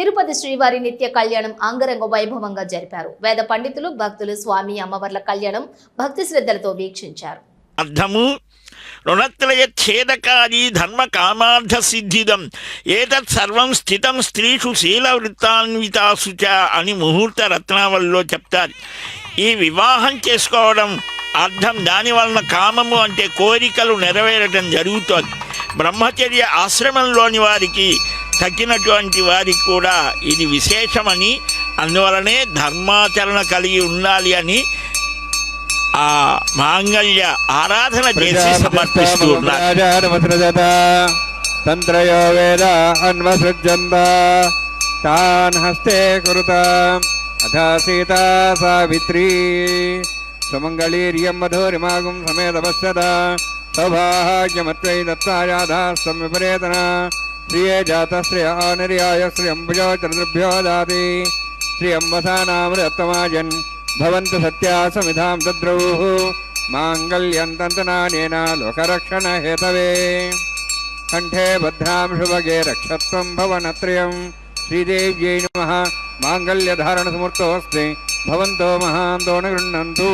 తిరుపతి శ్రీవారి నిత్య కళ్యాణం అంగరంగ వైభవంగా జరిపారు. వేద పండితులు భక్తులు స్వామి అమ్మవార్ల కళ్యాణం భక్తి శ్రద్ధలతో వీక్షించారు. అర్థము? రుణత్రయచ్ఛేదకారీ ధర్మ కామార్థ సిద్ధిదం. ఏతత్ సర్వం స్థితం స్త్రీషు శీల వృత్తాన్వితాసు చ అని ముహూర్త రత్నావళిలో చెప్తారు. ఈ వివాహం చేసుకోవడం అర్థం దాని వలన కామము అంటే కోరికలు నెరవేరటం జరుగుతోంది. బ్రహ్మచర్య ఆశ్రమంలోని వారికి తగ్గినటువంటి వారికి కూడా ఇది విశేషమని అందువలనే ధర్మాచరణ కలిగి ఉండాలి అని ఆ మాంగళ్య ఆరాధన చేసి సమర్పిస్తూ తంత్రయో వేద అన్వసృజంత తాన్ హస్తే కురుత అథ సీతా సావిత్రీ. సుమంగళీర్యం మధురిమాగం సమేతపశ్యత సౌభాగ్యమత్వై దత్తాయాధాస్తం విపరేతన. శ్రియ జాత శ్రియ నిర్యాయ శ్రియంభుజో చంద్రభ్యో దాతి శ్రియంబసానామృతమాజన్ భవంతు సత్యా సమిధాం దద్రౌః మాంగళ్యం తంతనానేన లోకరక్షణ హేతవే కంఠే భద్రాం శుభగే రక్షత్వం భవనత్రయం శ్రీదేవ్యై నమః మాంగళ్యధారణ సమూర్తోస్తి భవంతో మహాంతో గృహ్ణంతు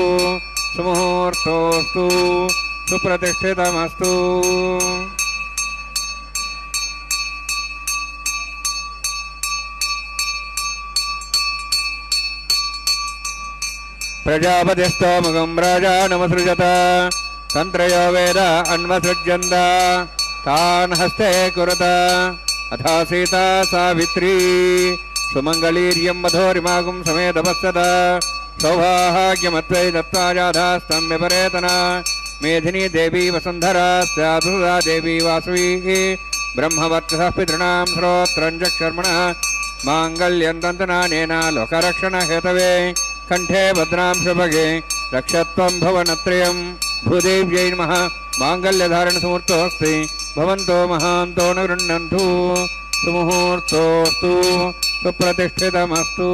ప్రజాపతిస్తోముఖం రాజానమసృజత తంత్రయో వేద అన్వసృజ్యంత తాన్ హస్తే కురత అథా సీత సావిత్రీ సుమంగళీర్యం మధోరిమాగం సమేతపశ్యత సౌభాగ్యమత్వై దత్తాజాధాస్తం విపరేతన మేధిని దేవీ వసుంధరా స్యాదుదా దేవీ వాసవీ బ్రహ్మవర్చస పితృణాం శ్రోత్రం చక్షర్మణ మాంగళ్యం తంతనానేన లోకరక్షణ హేతవే కంఠే భద్రాం శుభగే రక్షత్వం భవనత్రయం. భూదేవ్యై నమ. మాంగళ్యధారణ సమూర్తోస్తి భవంతో మహాంతో న సుముహూర్తోస్తు సుప్రతిష్ఠితమస్తు.